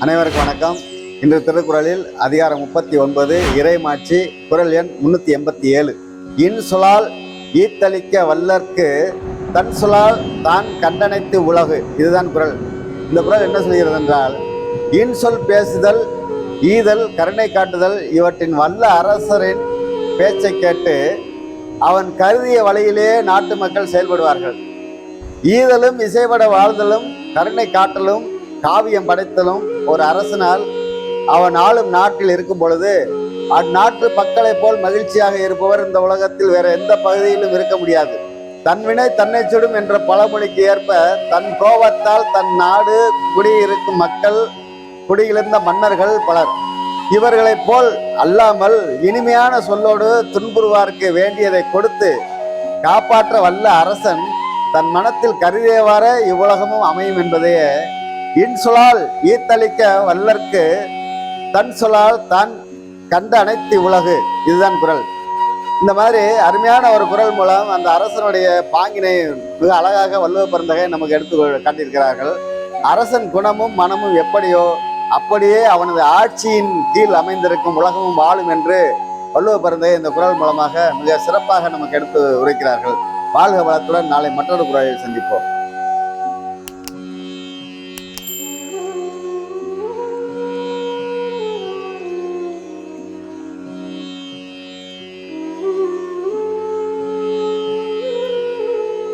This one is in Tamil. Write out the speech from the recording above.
அனைவருக்கும் வணக்கம். இன்று திருக்குறளில் அதிகாரம் முப்பத்தி ஒன்பது இறைமாட்சி குரல் எண் முன்னூத்தி எண்பத்தி ஏழு. இன்சொலால் ஈத்தளிக்க வல்லர்க்கு தன் சொலால் தான் கண்டனைத்து உலகு. இதுதான் குரல். இந்த குரல் என்ன சொல்கிறது என்றால் இன்சொல் பேசுதல் ஈதல் கருணை காட்டுதல் இவற்றின் வல்ல அரசரின் பேச்சை கேட்டு அவன் கருதிய வழியிலே நாட்டு மக்கள் செயல்படுவார்கள். ஈதலும் இசைப்பட வாழ்தலும் கருணை காட்டலும் காவியம் படைத்தலும் ஒரு அரசனால் அவன் ஆளும் நாட்டில் இருக்கும் பொழுது அந்நாட்டு மக்களைப் போல் மகிழ்ச்சியாக இருப்பவர் இந்த உலகத்தில் வேற எந்த பகுதியிலும் இருக்க முடியாது. தன்வினை தன்னை சுடும் என்ற பழமொழிக்கு ஏற்ப தன் கோபத்தால் தன் நாடு குடியிருக்கும் மக்கள் குடியிருந்த மன்னர்கள் பலர். இவர்களைப் போல் அல்லாமல் இனிமையான சொல்லோடு துன்புறுவார்க்கு வேண்டியதை கொடுத்து காப்பாற்ற வல்ல அரசன் தன் மனத்தில் கருதியவாற இவ்வுலகமும் அமையும் என்பதே இன்சொலால் ஈத்தளிக்க வல்லர்க்கு தன் சொலால் தான் கண்ட அனைத்து உலகு இதுதான் குரல். இந்த மாதிரி அருமையான ஒரு குரல் மூலம் அந்த அரசனுடைய பாங்கினை மிக அழகாக வள்ளுவ பிறந்தகை நமக்கு எடுத்து காட்டியிருக்கிறார்கள். அரசன் குணமும் மனமும் எப்படியோ அப்படியே அவனது ஆட்சியின் கீழ் அமைந்திருக்கும் உலகமும் வாழும் என்று வள்ளுவ பிறந்தகை இந்த குரல் மூலமாக மிக சிறப்பாக நமக்கு எடுத்து உரைக்கிறார்கள். வாழ்க வளத்துடன் நாளை மற்றொரு குரலில் சந்திப்போம்.